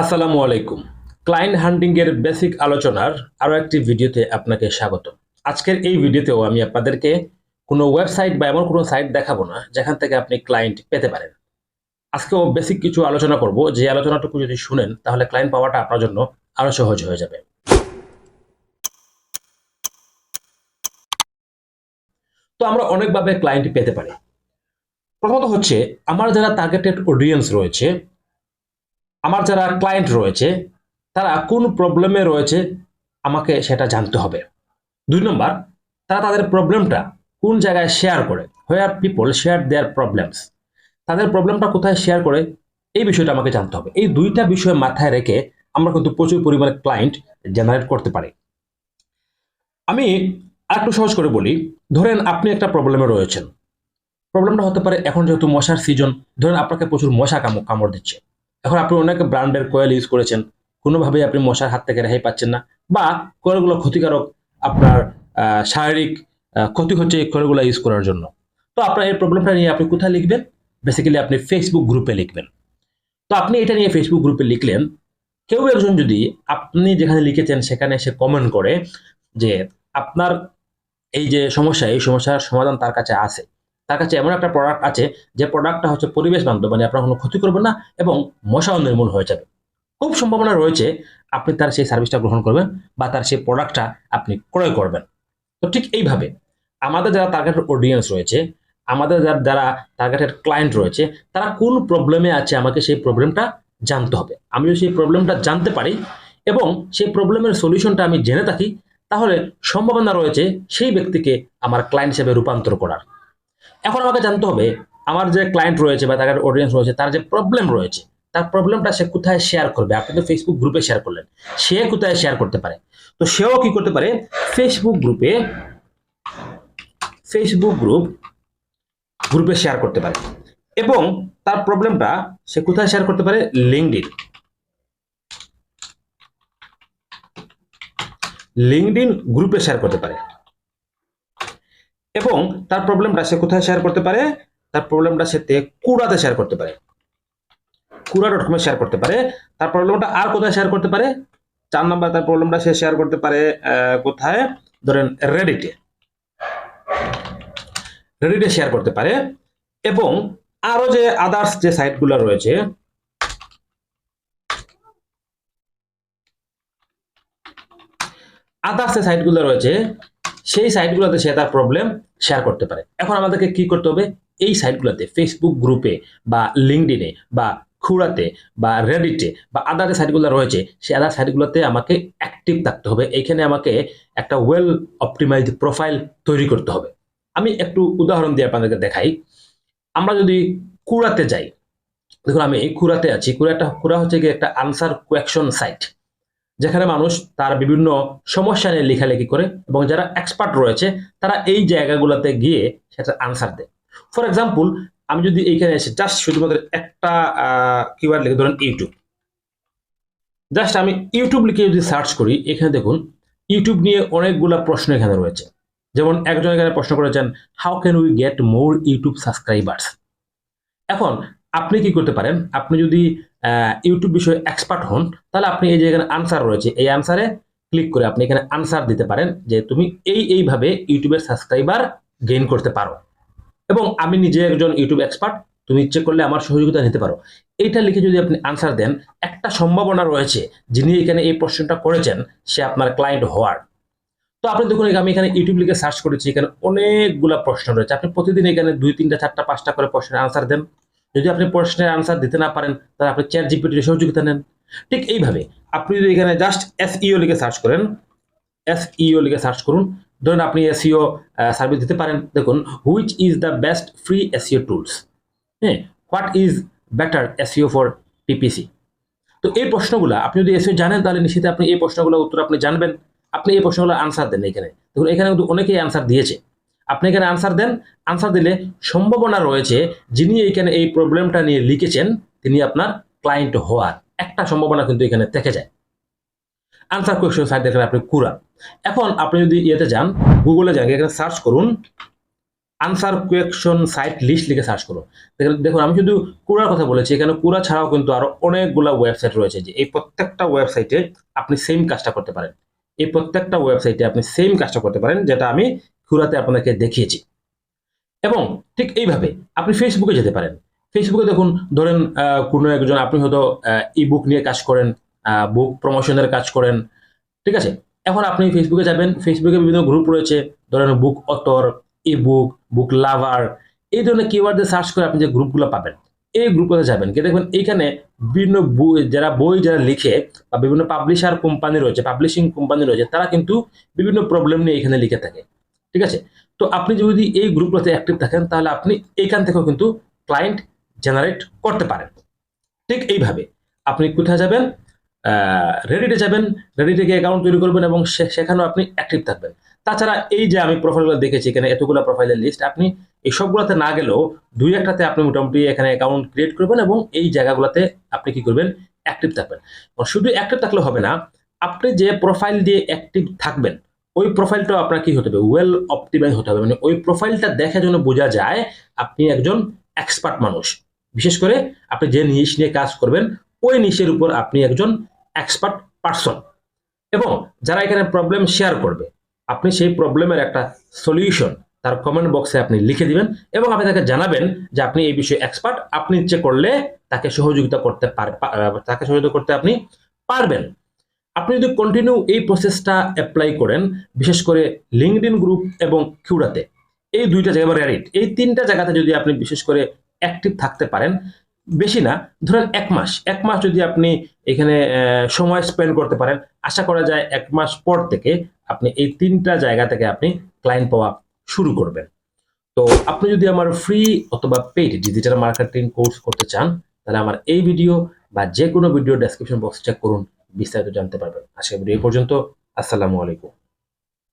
আসসালামু আলাইকুম। ক্লায়েন্ট হান্টিং এর বেসিক আলোচনার আরও একটি ভিডিওতে আপনাকে স্বাগত। আজকের এই ভিডিওতেও আমি আপনাদেরকে কোনো ওয়েবসাইট বা এমন কোনো সাইট দেখাবো না, যেখান থেকে আপনি ক্লায়েন্ট পেতে পারেন। আজকেও বেসিক কিছু আলোচনা করব। যে আলোচনাটুকু যদি শুনেন, তাহলে ক্লায়েন্ট পাওয়াটা আপনার জন্য আরও সহজ হয়ে যাবে। তো আমরা অনেকভাবে ক্লায়েন্ট পেতে পারি। প্রথমত হচ্ছে, আমার যারা টার্গেটেড অডিয়েন্স রয়েছে আমার যারা ক্লায়েন্ট রয়েছে, তারা কোন প্রবলেমে রয়েছে, আমাকে সেটা জানতে হবে। দুই নম্বর, তারা তাদের প্রবলেমটা কোন জায়গায় শেয়ার করে? Where people share their problems তাদের প্রবলেমটা কোথায় শেয়ার করে? এই বিষয়টা আমাকে জানতে হবে। এই দুইটা বিষয় মাথায় রেখে আমরা কিন্তু প্রচুর পরিমাণে ক্লায়েন্ট জেনারেট করতে পারি। আমি আরেকটু সহজ করে বলি, ধরেন আপনি একটা প্রবলেমে রয়েছেন। প্রবলেমটা হতে পারে এখন যেহেতু মশার সিজন ধরেন আপনাকে প্রচুর মশা কামড় কামড় দিচ্ছে। এখন আপনি অনেক ব্র্যান্ডের কোয়েল ইউজ করেছেন। কোনোভাবেই আপনি মশার হাত থেকে রেহাই পাচ্ছেন না। বা কোয়েলগুলো ক্ষতিকারক আপনার শারীরিক ক্ষতি হচ্ছে এই কোয়েলগুলো ইউজ করার জন্য। তো আপনার এই প্রবলেমটা নিয়ে আপনি কোথায় লিখবেন? বেসিক্যালি আপনি ফেসবুক গ্রুপে লিখবেন। তো আপনি এটা নিয়ে ফেসবুক গ্রুপে লিখলেন, কেউ একজন যদি আপনি যেখানে লিখেছেন সেখানে এসে কমেন্ট করে যে আপনার এই যে সমস্যা, এই সমস্যার সমাধান তার কাছে আছে। তার কাছে এমন একটা প্রোডাক্ট আছে যে প্রোডাক্টটা হচ্ছে পরিবেশ বান্ধব মানে আপনার কোনো ক্ষতি করবে না এবং মশাও নির্মূল হয়ে যাবে। খুব সম্ভাবনা রয়েছে আপনি তার সেই সার্ভিসটা গ্রহণ করবেন বা তার সেই প্রোডাক্টটা আপনি ক্রয় করবেন। তো ঠিক এইভাবে আমাদের যারা টার্গেটেড অডিয়েন্স রয়েছে, আমাদের যারা যারা টার্গেটেড ক্লায়েন্ট রয়েছে, তারা কোন প্রবলেমে আছে আমাকে সেই প্রবলেমটা জানতে হবে। আমি যদি সেই প্রবলেমটা জানতে পারি এবং সেই প্রবলেমের সলিউশনটা আমি জেনে থাকি, তাহলে সম্ভাবনা রয়েছে সেই ব্যক্তিকে আমার ক্লায়েন্ট হিসেবে রূপান্তর করার। এখন আমাকে জানতে হবে, আমার যে ক্লায়েন্ট রয়েছে বা তার অডিয়েন্স রয়েছে, তার যে প্রবলেম রয়েছে, তার প্রবলেমটা সে কোথায় শেয়ার করবে? আপনি তো ফেসবুক গ্রুপে শেয়ার করলেন, সে কোথায় শেয়ার করতে পারে? তো সেও কি করতে পারে? ফেসবুক গ্রুপে ফেসবুক গ্রুপ গ্রুপে শেয়ার করতে পারে। এবং তার প্রবলেমটা সে কোথায় শেয়ার করতে পারে? লিঙ্কডিন লিঙ্কডিন গ্রুপে শেয়ার করতে পারে। এবং তার প্রবলেমটা সে কোথায় শেয়ার করতে পারে? তার প্রবলেমটা সে তে কুড়াতে শেয়ার করতে পারে। কুড়া ডট কমে শেয়ার করতে পারে। তার প্রবলেমটা আর কোথায় শেয়ার করতে পারে? চার নম্বর তার প্রবলেমটা সে শেয়ার করতে পারে কোথায়? ধরেন রেডিটে রেডিটে শেয়ার করতে পারে এবং আরও যে আদার্স যে সাইটগুলো রয়েছে আদার্স যে সাইটগুলো রয়েছে সেই সাইটগুলোতে সে তার প্রবলেম শেয়ার করতে পারে। এখন আমাদেরকে কি করতে হবে? এই সাইটগুলোতে ফেসবুক গ্রুপে বা লিঙ্কডিনে বা খুড়াতে বা রেডিটে বা আদার যে সাইটগুলো রয়েছে সেই আদার সাইটগুলোতে আমাকে অ্যাক্টিভ থাকতে হবে। এইখানে আমাকে একটা ওয়েল অপটিমাইজড প্রোফাইল তৈরি করতে হবে। আমি একটু উদাহরণ দিয়ে আপনাদেরকে দেখাই। আমরা যদি কুড়াতে যাই, দেখুন আমি এই কুড়াতে আছি। কুড়াটা কুড়া হচ্ছে গিয়ে একটা আনসার কোয়েকশন সাইট যেখানে মানুষ তার বিভিন্ন সমস্যা নিয়ে লেখালেখি করে এবং যারা এক্সপার্ট রয়েছে, তারা এই জায়গাগুলোতে গিয়ে সেটা আনসার দেয়। ফর এক্সাম্পল আমি যদি এইখানে এসে জাস্ট শুধুমাত্র একটা কিওয়ার্ড লিখে, ধরেন ইউটিউব জাস্ট আমি ইউটিউব লিখে যদি সার্চ করি, এখানে দেখুন ইউটিউব নিয়ে অনেকগুলা প্রশ্ন এখানে রয়েছে। যেমন একজন এখানে প্রশ্ন করেছেন how can we get more YouTube subscribers এখন আপনি কি করতে পারেন? আপনি যদি ইউটিউব বিষয়ে এক্সপার্ট হন, তাহলে আপনি এই যে এখানে আনসার রয়েছে, এই আনসারে ক্লিক করে আপনি এখানে আনসার দিতে পারেন যে তুমি এই এইভাবে ইউটিউবের সাবস্ক্রাইবার গেইন করতে পারো। এবং আমি নিজে একজন ইউটিউব এক্সপার্ট তুমি ইচ্ছে করলে আমার সহযোগিতা নিতে পারো। এইটা লিখে যদি আপনি আনসার দেন, একটা সম্ভাবনা রয়েছে যিনি এখানে এই প্রশ্নটা করেছেন, সে আপনার ক্লায়েন্ট হওয়ার। তো আপনি দেখুন, আমি এখানে ইউটিউব লিখে সার্চ করেছি, এখানে অনেকগুলা প্রশ্ন রয়েছে। আপনি প্রতিদিন এখানে দুই, তিনটা, চারটা, পাঁচটা করে প্রশ্নের আনসার দেন। যদি আপনি প্রশ্নের আনসার দিতে না পারেন, তাহলে আপনি চ্যাট জিপিটির সহযোগিতা নেন। ঠিক এইভাবে আপনি যদি এখানে জাস্ট এসইও লিখে সার্চ করেন এসইও লিখে সার্চ করুন, ধরুন আপনি এসইও সার্ভিস দিতে পারেন। দেখুন which is the best free SEO tools হ্যাঁ what is better SEO for PPC তো এই প্রশ্নগুলো, আপনি যদি এসইও জানেন, তাহলে নিশ্চিত আপনি এই প্রশ্নগুলো উত্তর আপনি জানবেন। আপনি এই প্রশ্নগুলো আনসার দেন এখানে। দেখুন, এখানে কিন্তু অনেকেই আনসার দিয়েছে। আপনি এখানে আনসার দেন। আনসার দিলে সম্ভাবনা রয়েছে যিনি এখানে এই প্রবলেমটা নিয়ে লিখেছেন, তিনি আপনার ক্লায়েন্ট হওয়ার। একটা সম্ভাবনা কিন্তু এখানে থেকে যায়। আনসার কোয়েশ্চন সাইট দেখেন আপনি কুরা এখন আপনি যদি ইয়েতে যান গুগলে যান, এখানে সার্চ করুন। আনসার কোয়েকশন সাইট লিস্ট লিখে সার্চ করুন। দেখুন- আমি শুধু কুরার কথা বলেছি। এখানে কুরা ছাড়াও কিন্তু আরও অনেকগুলো ওয়েবসাইট রয়েছে যে এই প্রত্যেকটা ওয়েবসাইটে আপনি সেম কাজটা করতে পারেন। এই প্রত্যেকটা ওয়েবসাইটে আপনি সেম কাজটা করতে পারেন, যেটা আমি কুড়াতে আপনাদেরকে দেখিয়েছি। এবং ঠিক এইভাবে আপনি ফেসবুকে যেতে পারেন। ফেসবুকে দেখুন, ধরেন কোনো একজন, আপনি হয়তো ই বুক নিয়ে কাজ করেন বুক প্রমোশনের কাজ করেন, ঠিক আছে? এখন আপনি ফেসবুকে যাবেন ফেসবুকে বিভিন্ন গ্রুপ রয়েছে, ধরেন বুক অতর ই বুক বুক লাভার এই ধরনের কিওয়ার্ড দিয়ে সার্চ করে আপনি যে গ্রুপগুলো পাবেন, এই গ্রুপগুলোতে যাবেন। কি দেখবেন, এইখানে বিভিন্ন বই, যারা বই যারা লিখে বা বিভিন্ন পাবলিশার কোম্পানি রয়েছে পাবলিশিং কোম্পানি রয়েছে, তারা কিন্তু বিভিন্ন প্রবলেম নিয়ে এখানে লিখে থাকে। ঠিক আছে? তো আপনি যদি এই গ্রুপগুলোতে অ্যাক্টিভ থাকেন, তাহলে আপনি এইখান থেকেও কিন্তু ক্লায়েন্ট জেনারেট করতে পারেন। ঠিক এইভাবে। আপনি কোথায় যাবেন? রেডিটে যাবেন। রেডিটে গিয়ে অ্যাকাউন্ট তৈরি করবেন এবং সেখানেও আপনি অ্যাক্টিভ থাকবেন। তাছাড়া এই যে আমি প্রোফাইলগুলো দেখেছি, এখানে এতগুলো প্রোফাইলের লিস্ট আপনি এই সবগুলোতে না গেলেও দুই একটাতে আপনি মোটামুটি এখানে অ্যাকাউন্ট ক্রিয়েট করবেন এবং এই জায়গাগুলোতে আপনি কি করবেন? অ্যাক্টিভ থাকবেন। শুধু অ্যাক্টিভ থাকলে হবে না, আপনি যে প্রোফাইল দিয়ে অ্যাক্টিভ থাকবেন ওই প্রোফাইলটাও আপনার কি হতে হবে ওয়েল অপটিমাইজ হতে হবে। মানে ওই প্রোফাইলটা দেখে যেন বোঝা যায়, আপনি একজন এক্সপার্ট মানুষ। বিশেষ করে আপনি যে নিশ নিয়ে কাজ করবেন, ওই নিশের উপর আপনি একজন এক্সপার্ট পার্সন এবং যারা এখানে প্রবলেম শেয়ার করবে, আপনি সেই প্রবলেমের একটা সলিউশন তার কমেন্ট বক্সে আপনি লিখে দিবেন এবং আপনি তাকে জানাবেন যে আপনি এই বিষয়ে এক্সপার্ট আপনি ইচ্ছে করলে তাকে সহযোগিতা করতে পার তাকে সহযোগিতা করতে আপনি পারবেন। আপনি যদি কন্টিনিউ এই প্রসেসটা অ্যাপ্লাই করেন, বিশেষ করে লিঙ্কডিন গ্রুপ এবং কিউরাতে এই দুইটা জায়গা বা র্যাডিট এই তিনটা জায়গাতে যদি আপনি বিশেষ করে অ্যাক্টিভ থাকতে পারেন, বেশি না, ধরেন এক মাস এক মাস যদি আপনি এখানে সময় স্পেন্ড করতে পারেন, আশা করা যায় এক মাস পর থেকে আপনি এই তিনটা জায়গা থেকে আপনি ক্লায়েন্ট পাওয়া শুরু করবেন। তো আপনি যদি আমার ফ্রি অথবা পেইড ডিজিটাল মার্কেটিং কোর্স করতে চান, তাহলে আমার এই ভিডিও বা যে কোনো ভিডিও ডেসক্রিপশন বক্স চেক করুন। বিস্তারিত জানতে পারবেন। আজকে ভিডিও পর্যন্ত। আসসালামু আলাইকুম।